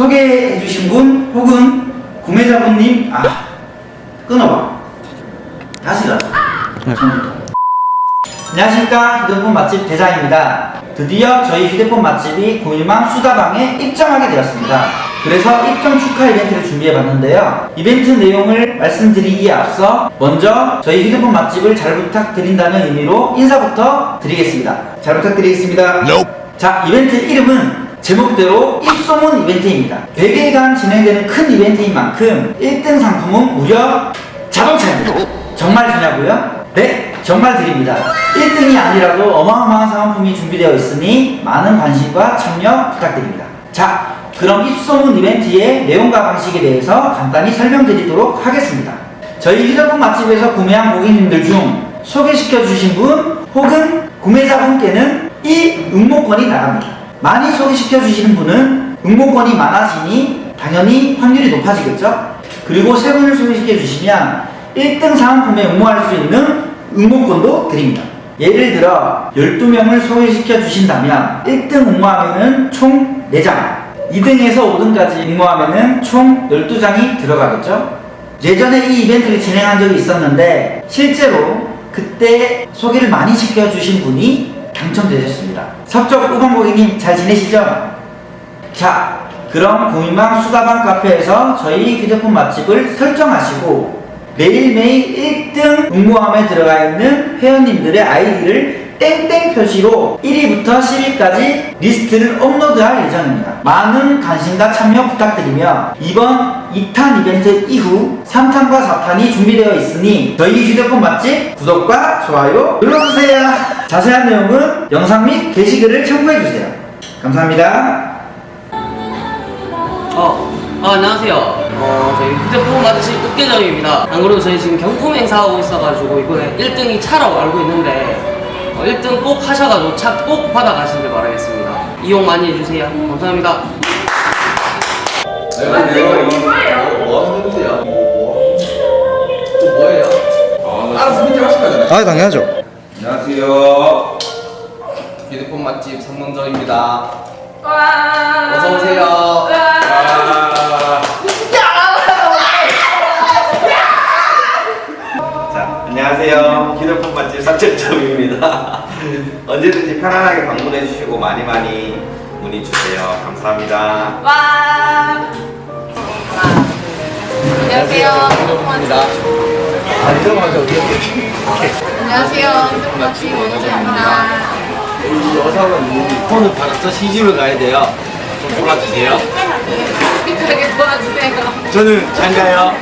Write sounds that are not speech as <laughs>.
소개해 주신 분 혹은 구매자분님 아 끊어봐. 다시 가 안녕하십니까. 휴대폰 맛집 대장입니다. 드디어 저희 휴대폰 맛집이 구일망 수다방에 입점하게 되었습니다. 그래서 입점 축하 이벤트를 준비해봤는데요. 이벤트 내용을 말씀드리기에 앞서 먼저 저희 휴대폰 맛집을 잘 부탁드린다는 의미로 인사부터 드리겠습니다. 잘 부탁드리겠습니다. 자 이벤트 이름은 제목대로 입소문 이벤트입니다. 100일간 진행되는 큰 이벤트인 만큼 1등 상품은 무려 자동차입니다. 정말 주냐고요? 네 정말 드립니다. 1등이 아니라도 어마어마한 상품이 준비되어 있으니 많은 관심과 참여 부탁드립니다. 자 그럼 입소문 이벤트의 내용과 방식에 대해서 간단히 설명드리도록 하겠습니다. 저희 휴대폰 맛집에서 구매한 고객님들 중 소개시켜 주신 분 혹은 구매자분께는 이 응모권이 나갑니다. 많이 소개시켜 주시는 분은 응모권이 많아지니 당연히 확률이 높아지겠죠? 그리고 세 분을 소개시켜 주시면 1등 상품에 응모할 수 있는 응모권도 드립니다. 예를 들어 12명을 소개시켜 주신다면 1등 응모하면은 총 4장 2등에서 5등까지 응모하면은 총 12장이 들어가겠죠? 예전에 이 이벤트를 진행한 적이 있었는데 실제로 그때 소개를 많이 시켜주신 분이 당첨되셨습니다. 석적 우방 고객님 잘 지내시죠? 자, 그럼 고민망 수다방 카페에서 저희 휴대폰 맛집을 설정하시고 매일매일 1등 응모함에 들어가 있는 회원님들의 아이디를 땡땡 표시로 1위부터 10위까지 리스트를 업로드할 예정입니다. 많은 관심과 참여 부탁드리며 이번 2탄 이벤트 이후 3탄과 4탄이 준비되어 있으니 저희 휴대폰 맛집 구독과 좋아요 눌러주세요. 자세한 내용은 영상 및 게시글을 참고해주세요. 감사합니다. 어, 아, 안녕하세요. 어, 저희 휴대폰 맛집 으깨정입니다. 안 그래도 저희 지금 경품 행사하고 있어가지고 이번에 1등이 차라고 알고 있는데 어, 1등 꼭 하셔가지고 차 꼭 받아가시길 바라겠습니다. 이용 많이 해주세요. 감사합니다. 안녕하세요. 뭐예요? 뭐 하는 분이세요? 뭐, 또 뭐예요? 알아서 문제 하실 거잖아요. 아, 당연하죠. 안녕하세요. 휴대폰 맛집 성문정입니다. 와. 어서 오세요. 와. 자, 안녕하세요. 휴대폰 맛집 삼천점입니다. <laughs> 언제든지 편안하게 방문해 주시고 많이 많이 문의 주세요. 감사합니다. 와. 안녕하세요. 성문정입니다. 아, 먼저 어디 안녕하세요. 휴대폰맛집 원주입니다. 우리 여성은 폰을 받아서 시집을 가야 돼요. 좀 도와주세요. 삐끗하게 도와주세요. 저는 잘 가요.